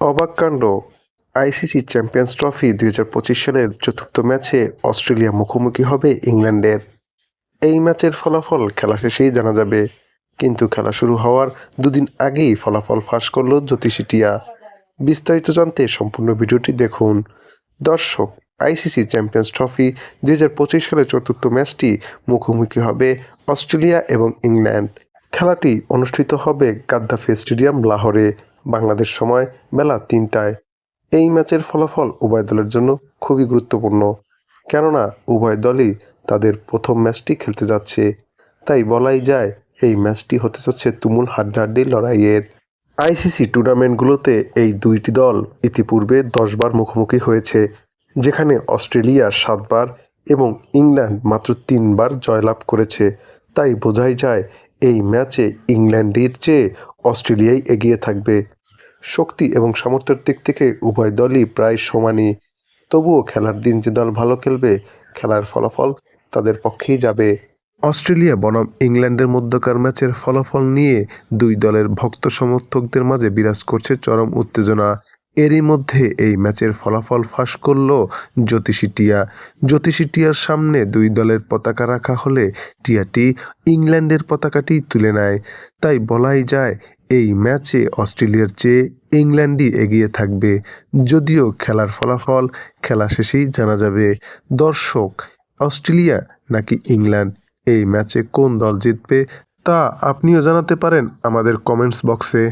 অবাক কাণ্ড। ICC champions trophy দুই হাজার পঁচিশ সালের চতুর্থ ম্যাচে অস্ট্রেলিয়া মুখোমুখি হবে ইংল্যান্ডের। এই ম্যাচের ফলাফল খেলা শেষেই জানা যাবে, কিন্তু খেলা শুরু হওয়ার দুদিন আগেই ফলাফল ফাঁস করল জ্যোতিষিটিয়া বিস্তারিত জানতে সম্পূর্ণ ভিডিওটি দেখুন। দর্শক, আইসিসি চ্যাম্পিয়ন্স ট্রফি দুই হাজার পঁচিশ সালের চতুর্থ ম্যাচটি মুখোমুখি হবে অস্ট্রেলিয়া এবং ইংল্যান্ড। খেলাটি অনুষ্ঠিত হবে গাদ্দাফি স্টেডিয়াম লাহোরে। বাংলাদেশ সময় বেলা তিনটায়। এই ম্যাচের ফলাফল উভয় দলের জন্য খুবই গুরুত্বপূর্ণ। কেননা, উভয় দলই তাদের প্রথম ম্যাচটি খেলতে যাচ্ছে। তাই বলাই যায়, এই ম্যাচটি হতে যাচ্ছে তুমুল হাড্ডাহাড্ডি লড়াইয়ের। আইসিসি টুর্নামেন্টগুলোতে এই দুইটি দল ইতিপূর্বে দশবার মুখোমুখি হয়েছে, যেখানে অস্ট্রেলিয়া সাতবার এবং ইংল্যান্ড মাত্র তিনবার জয়লাভ করেছে। তাই বোঝাই যায়, এই ম্যাচে ইংল্যান্ডের চেয়ে অস্ট্রেলিয়াই এগিয়ে থাকবে। শক্তি এবং সামর্থ্যের দিক থেকে উভয় দলই প্রায় সমানই। তবুও খেলার দিন যে দল ভালো খেলবে, খেলার ফলাফল তাদের পক্ষেই যাবে। অস্ট্রেলিয়া বনাম ইংল্যান্ডের মধ্যকার ম্যাচের ফলাফল নিয়ে দুই দলের ভক্ত সমর্থকদের মাঝে বিরাজ করছে চরম উত্তেজনা। এরই মধ্যে এই ম্যাচের ফলাফল ফাঁস করল জ্যোতিষী টিয়া। জ্যোতিষী টিয়ার সামনে দুই দলের পতাকা রাখা হলে টিয়াটি ইংল্যান্ডের পতাকাটি তুলে নেয়। তাই বলাই যায় এই ম্যাচে অস্ট্রেলিয়ার চেয়ে ইংল্যান্ডই এগিয়ে থাকবে। যদিও খেলার ফলাফল খেলা শেষেই জানা যাবে, দর্শক, অস্ট্রেলিয়া নাকি ইংল্যান্ড? এই ম্যাচে কোন দল জিতবে তা আপনিও জানাতে পারেন আমাদের কমেন্টস বক্সে।